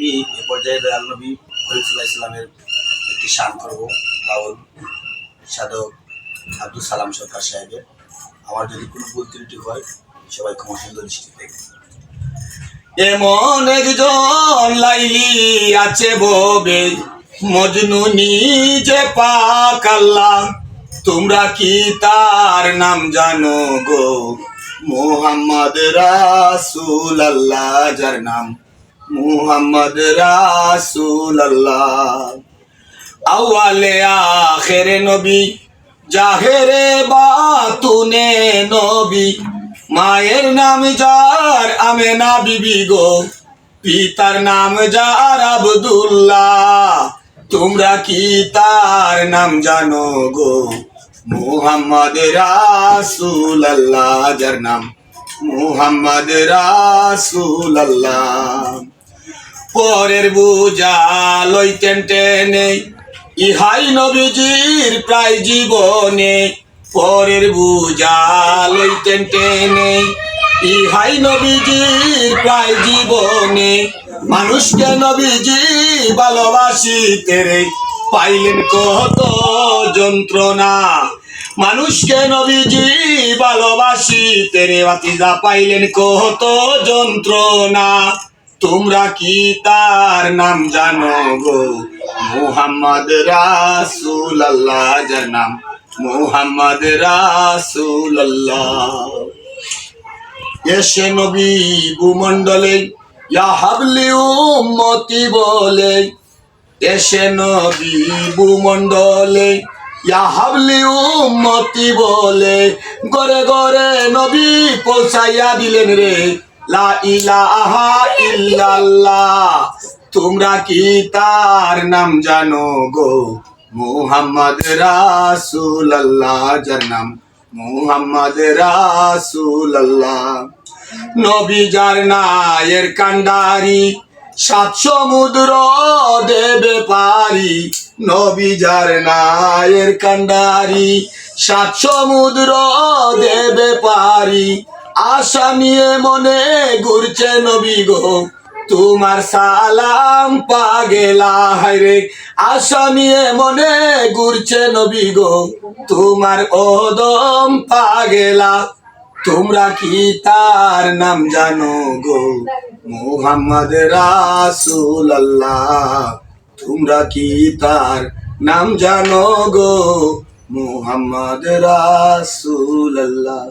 আমি এ পর্যায়ে দয়াল নবী করিমুল্লাহ ইসলামের একটি শান করব বাউল সাধক আব্দুল সালাম সরকার সাহেবের। আমার যদি কোনো ভুল ত্রুটি হয়, সবাই ক্ষমা সুন্দর দৃষ্টি এমন একজন লাইলি আছে ববে, মজনু নিজে পাক আল্লাহ। তোমরা কি তার নাম জানো গো? মোহাম্মদ রাসূল আল্লাহ যার নাম মোহাম্মদ রাসূল আল্লাহ আওয়ালে আখেরে নবী, জাহেরে বাতুনে নবী। মায়ের নাম যার আমেনা বিবি গো, পিতার নাম যার আবদুল্লাহ। তোমরা কি তার নাম জানো গো? মুহাম্মদ রাসূল আল্লাহ যার নাম মুহাম্মদ রাসূল আল্লাহ পরের বুঝা লইতেন টেনে। ইহাই নবীজির প্রায় জীবনে। পরের বুঝা লইতেন টেনে। ইহাই নবীজির প্রায় জীবনে। মানুষকে নবীজি ভালোবাসিতে রে পাইলেন কত যন্ত্রণা। মানুষকে নবীজি ভালোবাসিতে রে বাতিজা পাইলেন কত যন্ত্রণা। তোমরা কি তার নাম জানো গো? মুহাম্মদ রাসূল আল্লাহ যার নাম মুহাম্মদ রাসূল আল্লাহ এসে নবী ভূমণ্ডলে, ইয়া হাবলি উম্মতি বলে। এসে নবী ভূমণ্ডলে, ইয়া হাবলি উম্মতি বলে। গরে গরে নবী পৌঁছাইয়া দিলেন রে। লা ইলাহা তোমরা কি তার নাম জানো গো? মুহাম্মদ রাসূল আল্লাহ যার নাম মুহাম্মদ রাসূল আল্লাহ নবী যার নায়ের কান্ডারি, সাত সমুদ্র দেবে পারি। নবী যার নায়ের কান্ডারি, সাত সমুদ্র দেবে পারি। আশা নিয়ে মনে ঘুরছে নবী গো। তোমার সালাম পাগেলা হায়রে আশা নিয়ে মনে ঘুরছে নবী গো। তোমার ওদম পাগেলা তোমরা কি তার নাম জানো গো? মুহাম্মদ রাসূল আল্লাহ তোমরা কি তার নাম জানো গো? মুহাম্মদ রাসূল আল্লাহ